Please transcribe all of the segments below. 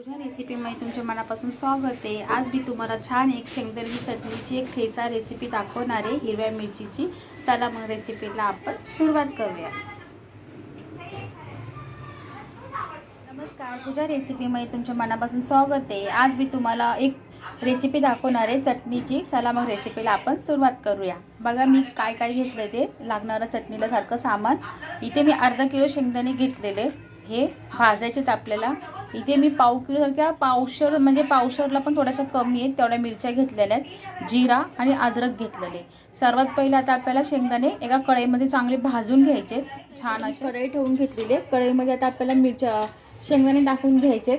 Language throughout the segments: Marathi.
तुझ्या रेसिपीमध्ये तुमच्या मनापासून स्वागत आहे. आज मी तुम्हाला छान एक शेंगदाण्याची चटणीची एक ठेचा रेसिपी दाखवणार आहे हिरव्या मिरचीची. चला मग रेसिपीला आपण सुरुवात करूया. नमस्कार तुझ्या रेसिपीमध्ये तुमच्या मनापासून स्वागत आहे. आज मी तुम्हाला एक रेसिपी दाखवणार आहे चटणीची. चला मग रेसिपीला आपण सुरुवात करूया. बघा मी काय काय घेतलं ते. लागणारं चटणीला सारखं सामान. इथे मी अर्धा किलो शेंगदाणे घेतलेले. हे भाजायचेत आपल्याला. इथे मी पाव किलोसारख्या पावशर म्हणजे पावशरला पण थोड्याशा कमी आहेत तेवढ्या मिरच्या घेतलेल्या आहेत जिरा आणि अद्रक घेतलेले सर्वात पहिलं आता आपल्याला शेंगदाणे एका कढईमध्ये चांगले भाजून घ्यायचे छान अशी कढई ठेवून घेतलेली आहे कढईमध्ये आता आपल्याला मिरच्या शेंगदाणे टाकून घ्यायचे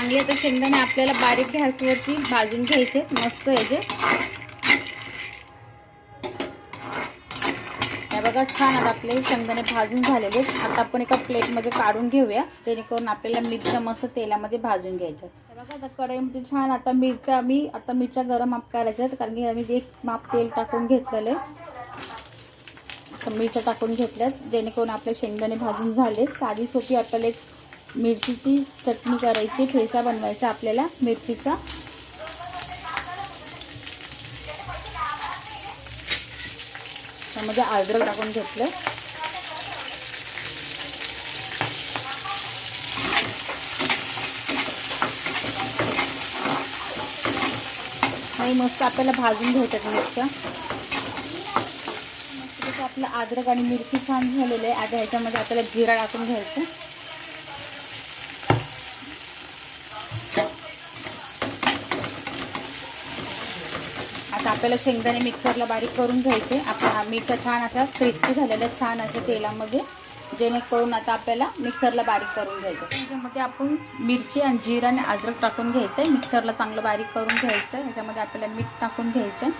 चांगले आता शेंगदाणे आपल्याला बारीक गॅसवरती भाजून घ्यायचे मस्त याचे बघा छान आता आपले शेंगदाणे भाजून झालेले आता आपण एका प्लेटमध्ये काढून घेऊया जेणेकरून आपल्याला मिरच्या मस्त तेलामध्ये भाजून घ्यायच्या बघा आता कढईमध्ये छान आता मिरच्या मी आता मिरच्या गरम माप करायच्या आहेत कारण की आम्ही एक माप तेल टाकून घेतलेलं आहे. मिरच्या टाकून घेतल्यास जेणेकरून आपले शेंगदाणे भाजून झाले साधी सोपी आपल्याला एक मिरचीची चटणी करायची ठेसा बनवायचा आपल्याला मिरचीचा. त्यामध्ये अद्रक टाकून घेतलं. आणि मस्त आपल्याला भाजून घ्यायचं मिरच्या. मस्त आपलं अद्रक आणि मिरची छान झालेलं आहे. आता ह्याच्यामध्ये आपल्याला जिरा टाकून घ्यायचं. आता आपल्याला शेंगदाणे मिक्सरला बारीक करून घ्यायचे. आपला मिरच्या छान अशा क्रिस्पी झालेल्या छान अशा तेलामध्ये जेणेकरून आता आपल्याला मिक्सरला बारीक करून घ्यायचं. त्याच्यामध्ये आपण मिरची आणि जिरा आणि अद्रक टाकून घ्यायचं आहे मिक्सरला चांगलं बारीक करून घ्यायचं आहे ह्याच्यामध्ये आपल्याला मीठ टाकून घ्यायचं आहे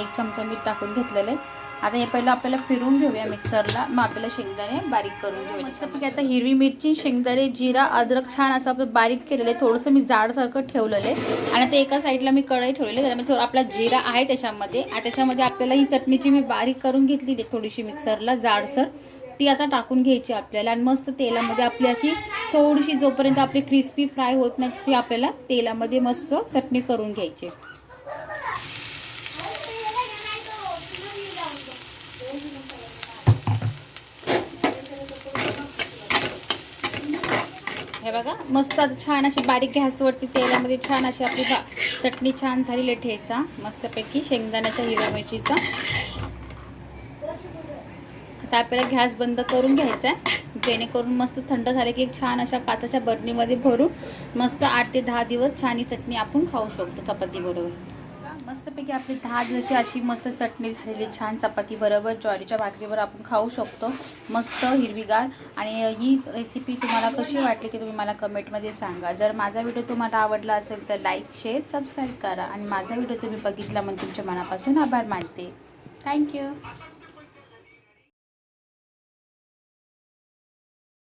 एक चमचा मीठ टाकून घेतलेलं आहे. आता हे पहिलं आपल्याला फिरून घेऊया मिक्सरला. मग आपल्याला शेंगदाणे बारीक करून घेऊया. मस्तपैकी आता हिरवी मिरची शेंगदाणे जिरा अद्रक छान असं आपलं बारीक केलेलं. आहे थोडंसं मी जाडसारखं ठेवलेलं. आहे आणि आता एका साईडला मी कढई ठेवलेली. आहे त्याच्यामध्ये थोडं आपला जिरा आहे त्याच्यामध्ये. आणि त्याच्यामध्ये आपल्याला ही चटणीची मी बारीक करून घेतली थोडीशी मिक्सरला जाडसर. ती आता टाकून घ्यायची आपल्याला. आणि मस्त तेलामध्ये आपली अशी थोडीशी जोपर्यंत आपली क्रिस्पी फ्राय होत नाही ती आपल्याला तेलामध्ये मस्त चटणी करून घ्यायची. हे बघा मस्त आता छान अशी बारीक गॅसवरती तेलामध्ये छान अशी आपली भा चटणी छान झालेली आहे ठेसा मस्तपैकी शेंगदाण्याचा हिरव्या मिरचीचा. आता आपल्याला गॅस बंद करून घ्यायचा आहे जेणेकरून मस्त थंड झाले की एक छान अशा काचाच्या बरणीमध्ये भरून मस्त आठ ते दहा दिवस छान ही चटणी आपण खाऊ शकतो चपाती बरोबर मस्तपैकी आपली दहा दिवसाची अशी मस्त चटणी झालेली छान चपाती बरोबर ज्वारीच्या भाकरीवर आपण खाऊ शकतो. मस्त हिरवीगार. आणि ही रेसिपी तुम्हाला कशी वाटली ते तुम्ही मला कमेंटमध्ये सांगा. जर माझा व्हिडिओ तुम्हाला आवडला असेल तर लाईक शेअर सबस्क्राईब करा. आणि माझा व्हिडिओ तुम्ही बघितला म्हणून तुमच्या मनापासून आभार मानते. थँक्यू